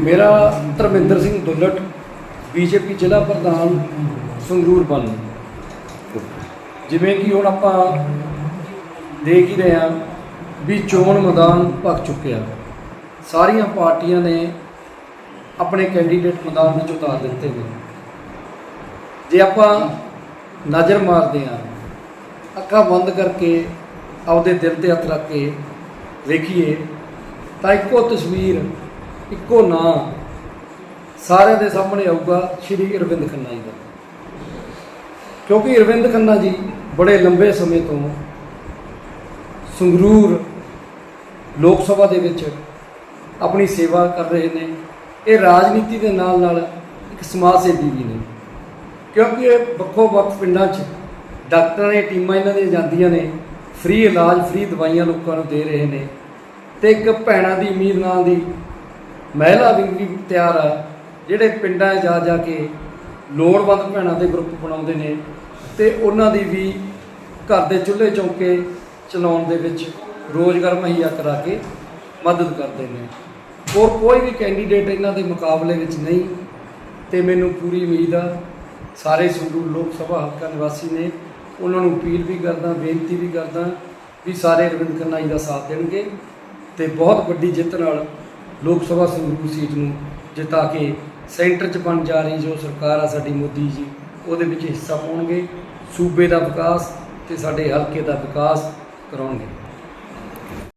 ਮੇਰਾ ਧਰਮਿੰਦਰ ਸਿੰਘ ਦੁੱਲਟ, ਬੀਜੇਪੀ ਜ਼ਿਲ੍ਹਾ ਪ੍ਰਧਾਨ ਸੰਗਰੂਰ ਬਨ ਜਿਵੇਂ ਕਿ ਹੁਣ ਆਪਾਂ ਦੇਖ ਹੀ ਰਹੇ ਹਾਂ ਵੀ ਚੋਣ ਮੈਦਾਨ ਭਖ ਚੁੱਕਿਆ। ਸਾਰੀਆਂ ਪਾਰਟੀਆਂ ਨੇ ਆਪਣੇ ਕੈਂਡੀਡੇਟ ਮੈਦਾਨ ਵਿੱਚ ਉਤਾਰ ਦਿੱਤੇ ਨੇ। ਜੇ ਆਪਾਂ ਨਜ਼ਰ ਮਾਰਦੇ ਹਾਂ, ਅੱਖਾਂ ਬੰਦ ਕਰਕੇ ਆਪਦੇ ਦਿਲ ਤੇ ਹੱਥ ਰੱਖ ਕੇ ਵੇਖੀਏ, ਤਾਂ ਇੱਕੋ ਤਸਵੀਰ ਇੱਕੋ ਨਾਂ ਸਾਰਿਆਂ ਦੇ ਸਾਹਮਣੇ ਆਊਗਾ ਸ਼੍ਰੀ ਅਰਵਿੰਦ ਖੰਨਾ ਜੀ ਦਾ। ਕਿਉਂਕਿ ਅਰਵਿੰਦ ਖੰਨਾ ਜੀ ਬੜੇ ਲੰਬੇ ਸਮੇਂ ਤੋਂ ਸੰਗਰੂਰ ਲੋਕ ਸਭਾ ਦੇ ਵਿੱਚ ਆਪਣੀ ਸੇਵਾ ਕਰ ਰਹੇ ਨੇ। ਇਹ ਰਾਜਨੀਤੀ ਦੇ ਨਾਲ ਨਾਲ ਇੱਕ ਸਮਾਜ ਸੇਵੀ ਵੀ ਨੇ। ਕਿਉਂਕਿ ਇਹ ਵੱਖੋ ਵੱਖ ਪਿੰਡਾਂ 'ਚ ਡਾਕਟਰਾਂ ਦੀਆਂ ਟੀਮਾਂ ਇਹਨਾਂ ਦੀਆਂ ਜਾਂਦੀਆਂ ਨੇ, ਫ੍ਰੀ ਇਲਾਜ, ਫ੍ਰੀ ਦਵਾਈਆਂ ਲੋਕਾਂ ਨੂੰ ਦੇ ਰਹੇ ਨੇ ਤੇ ਇੱਕ ਭੈਣਾਂ ਦੀ ਉਮੀਦ ਨਾਲ ਦੀ ਮਹਿਲਾ ਵਿੰਗ ਵੀ ਤਿਆਰ ਆ। ਜਿਹੜੇ ਪਿੰਡਾਂ 'ਚ ਜਾ ਜਾ ਕੇ ਲੋੜਵੰਦ ਭੈਣਾਂ ਦੇ ਗਰੁੱਪ ਬਣਾਉਂਦੇ ਨੇ ਤੇ ਉਹਨਾਂ ਦੀ ਵੀ ਘਰ ਦੇ ਚੁੱਲ੍ਹੇ ਚੌਂਕੇ ਚਲਾਉਣ ਦੇ ਵਿੱਚ ਰੋਜ਼ਗਾਰ ਮੁਹੱਈਆ ਕਰਾ ਕੇ ਮਦਦ ਕਰਦੇ ਨੇ। ਹੋਰ ਕੋਈ ਵੀ ਕੈਂਡੀਡੇਟ ਇਹਨਾਂ ਦੇ ਮੁਕਾਬਲੇ ਵਿੱਚ ਨਹੀਂ ਤੇ ਮੈਨੂੰ ਪੂਰੀ ਉਮੀਦ ਆ, ਸਾਰੇ ਸੰਗਰੂਰ ਲੋਕ ਸਭਾ ਹਲਕਾ ਨਿਵਾਸੀ ਨੇ, ਉਹਨਾਂ ਨੂੰ ਅਪੀਲ ਵੀ ਕਰਦਾ, ਬੇਨਤੀ ਵੀ ਕਰਦਾ ਵੀ ਸਾਰੇ ਅਰਵਿੰਦ ਖੰਨਾ ਜੀ ਦਾ ਸਾਥ ਦੇਣਗੇ ਤੇ ਬਹੁਤ ਵੱਡੀ ਜਿੱਤ ਨਾਲ ਲੋਕ ਸਭਾ ਸੰਗਰੂਰ ਸੀਟ ਨੂੰ ਜਿਤਾ ਕੇ ਸੈਂਟਰ 'ਚ ਬਣ ਜਾ ਰਹੀ ਜੋ ਸਰਕਾਰ ਆ ਸਾਡੀ ਮੋਦੀ ਜੀ, ਉਹਦੇ ਵਿੱਚ ਹਿੱਸਾ ਪਾਉਣਗੇ, ਸੂਬੇ ਦਾ ਵਿਕਾਸ ਤੇ ਸਾਡੇ ਹਲਕੇ ਦਾ ਵਿਕਾਸ ਕਰਾਉਣਗੇ।